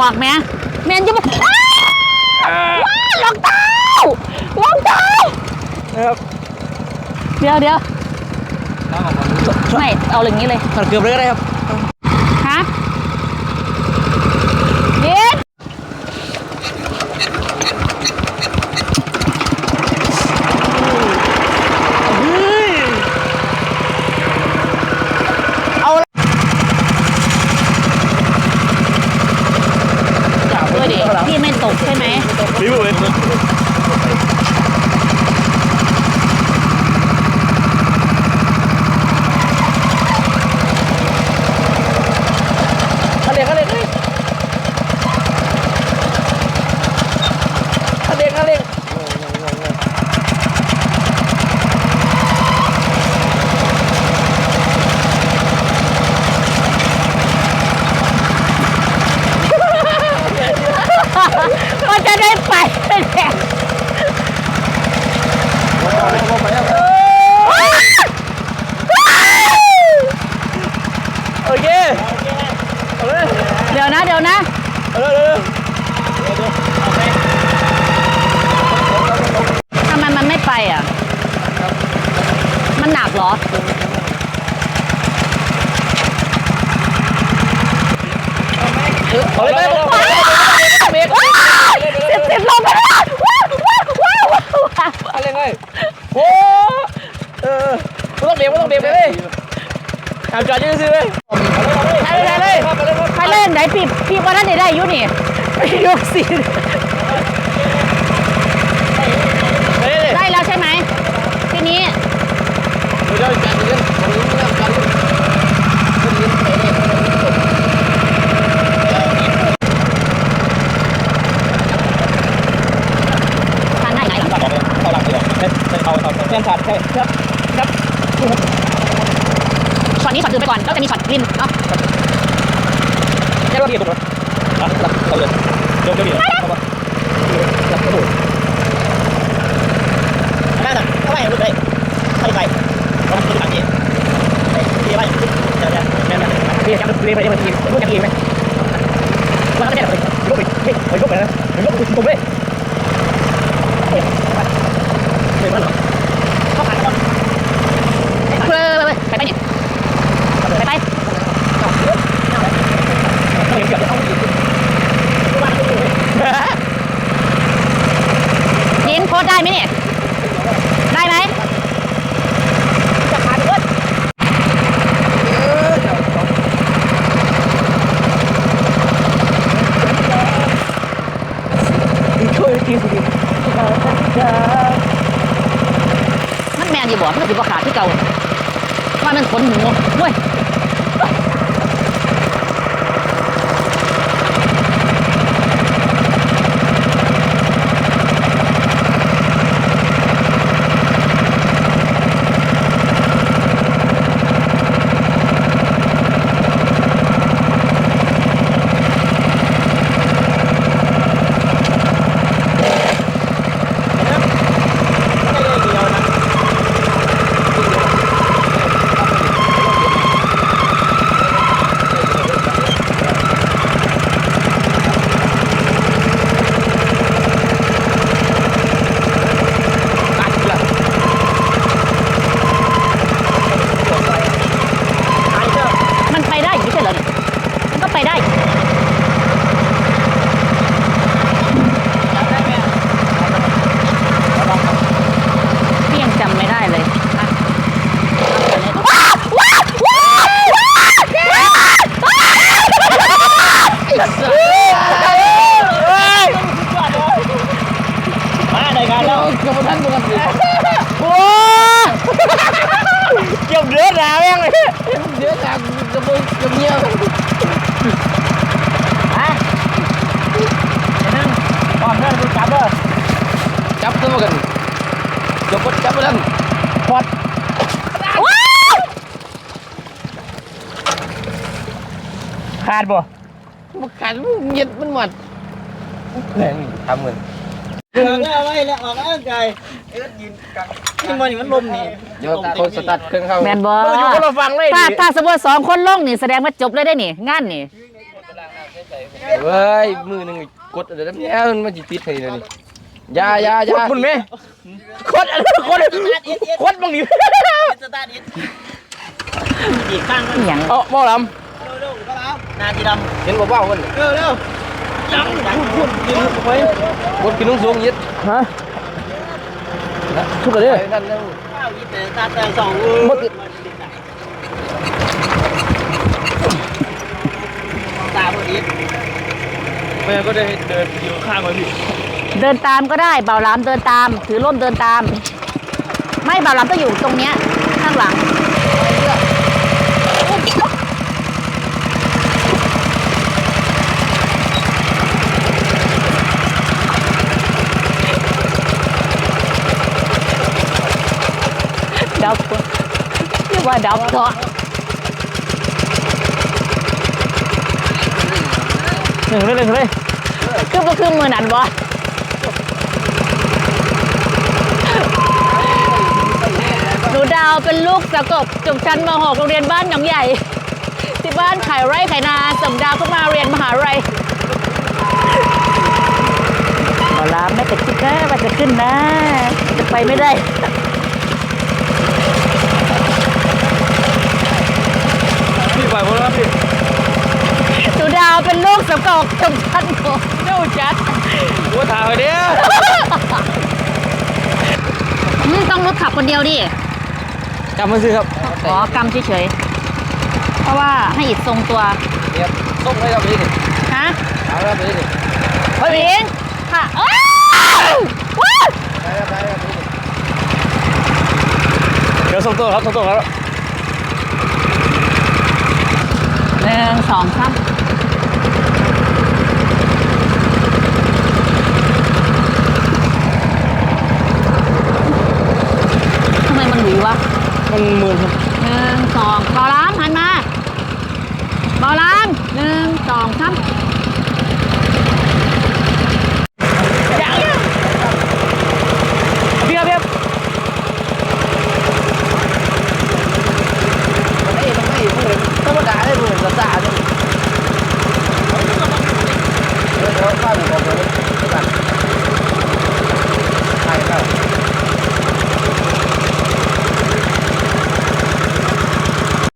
วกไหมแมนจะบอกอ้าวว้ารองเท้ารองเท้านะครับเดี๋ยวเดี๋ยวไม่เอาอย่างนี้เลยถอดเกือบเลยก็ได้ครับ ฮะยิน เอาละ จับด้วยดิพี่ไม่ตกใช่ไหม พี่บุ๋ยขันเด็กขันเด็กเลยขันเด็กขันเด็ก มันจะได้ไปแน่ โอเคเอาเลย เดี๋ยวนะเดี๋ยวนะ เอาเลยเอาเลย ทำไมมันไม่ไปอะ มันหนักเหรอ เอาเลยไปไปไป สิบสิบลงไปแล้วว้าวว้าวว้าวว้าว ขันเด็กเล ยโอ้เออไม่ต้องเบรกไม่ต้องเบรกเลยทำจอดยืดซื้อเลยเอาเลยเอาเลยใครเล่นไหนปิดพี่ว่าท่านได้ได้อยุ่นี่ ยกสิ เอาเลย ได้แล้วใช่ไหม ทีนี้ เดี๋ยวจัดเงินของนี้เรื่องกัน ทานได้ไหน ตัดออกเลยเข้าหลังดีกว่าเส้นเส้นเอา เอาเส้นตัดใช่ครับครับช็อตนี้ช็อตอื่นไปก่อนแล้วจะมีช็อตริมเอ้าแค่รถเดียวถูกไหมอะหลับเอาเลยเดี๋ยวเดี๋ยวเดี๋ยวเข้ามาหลับกระโดดนั่นน่ะเข้าไปรู้เลยเข้าไปลองดูหลังนี้พี่ไปเดี๋ยวเดี๋ยวแม่แม่พี่จะเรียนไปเรียนไปทีรู้จักทีไหมว่าเขาจะได้ยกไปเฮ้ยยกไปนะยกไปตรงเลยเฮ้ยเฮ้ยมันเหรอเข้าผ่านก่อน ไปไปไปไปไปเนี่ยไปไป ต้องเก็บต้องอยู่ ยินโพสได้ไหมเนี่ย ได้ไหม จะขาดเพื่อนช่วยทีสิ มันแมนอยู่บ่มันก็อยู่บ่ขาดที่เก่าว่ามันขนหมูเว้ยมันไปได้อยู่ไม่ใช่เหรอเนี่ยมันก็ไปได้ พี่ยังจำไม่ได้เลยอะว้าวว้าวว้าวว้าว มาได้งานแล้วเกือบ ทันกันโอ้เกี่ยวเดือดแล้วยังเลยเดือดจากกระเบื้องกระเบี้ยวฮะนั่งก่อนเพื่อนกูจับเลยจับตัวกันยกกดจับไปนั่นพอดว้าวขาดบ่มันขาดมันเย็ดมันหมดแรงทำเงินออกแล้วไว้แล้วออกแล้วไกลเอ็ดยื นกลางนี่มันนี่มันลมนี่เดี๋ยวโคตรสตาร์ทเครื่องเข้าแมนบอเราอยู่คนละฝั่งเลยถ้าถ้าสมมติสองคนลงนี่แสดงว่าจบเลยได้นี่งานนี่เฮ้ยมือหนึงกดเดี๋ยวนี้มันมันจิติดให้เลยนี่อยาอยาอยาคุณแม่โคตรโคตรโคตรบังนี่สตาร์ทอีกข้างมันอหย่างเอ้าบ่ลเร็วเร็วก็แล้วนาทีดำเห็นบ่เบ้ากันำเร็วเร็วจังจังพูดยืนไปกดขึ้นสูงๆยิดฮะ ทุกคนเลยไปนั่นแล้วข้าวยี่แต่ตาแต่สองหมดตาพอดีแม่ก็ได้เดินอยู่ข้างมันพี่เดินตามก็ได้เบาหลามเดินตาม ถือร่มเดินตาม ไม่เบาหลามต้องอยู่ตรงเนี้ยข้างหลัง ดับเรียกว่าดับเกาะหนึ่งเลยหนึ่งเลยคือก็คือมือนันบ่หนูดาวเป็นลูกสะกบจบชั้นม .6 โรงเรียนบ้านหนองใหญ่ ที่บ้านขายไร่ขายนาส่งดาวก็มาเรียนมหาลัยหมอลามไม่แต่คิดนะว่าจะขึ้นนะ จะไปไม่ได้ พี่ไปบ่แล้วพี่หนูดาวเป็นลูกสะกบจบชั้นม .6 ลูกจัดกูถ่ายไว้เด้ออืมต้องรถขับคนเดียวดิกลับมาซื้อครับอ๋อกำเฉยๆ เพราะว่าให้อิดทรงตัวเนี่ยส่งให้เราไปดิฮะเอาเราไปดิเฮ้ยเองค่ะเอ้ยว้าวไปแล้วไปแล้วไปดิเดี๋ยวส่งตัวครับส่งตัวครับ หนึ่งสองสามทำไมมันหลุยวะมันมือครับหนึ่งสองเบาล้างหันมาเบาล้างหนึ่งสองสาม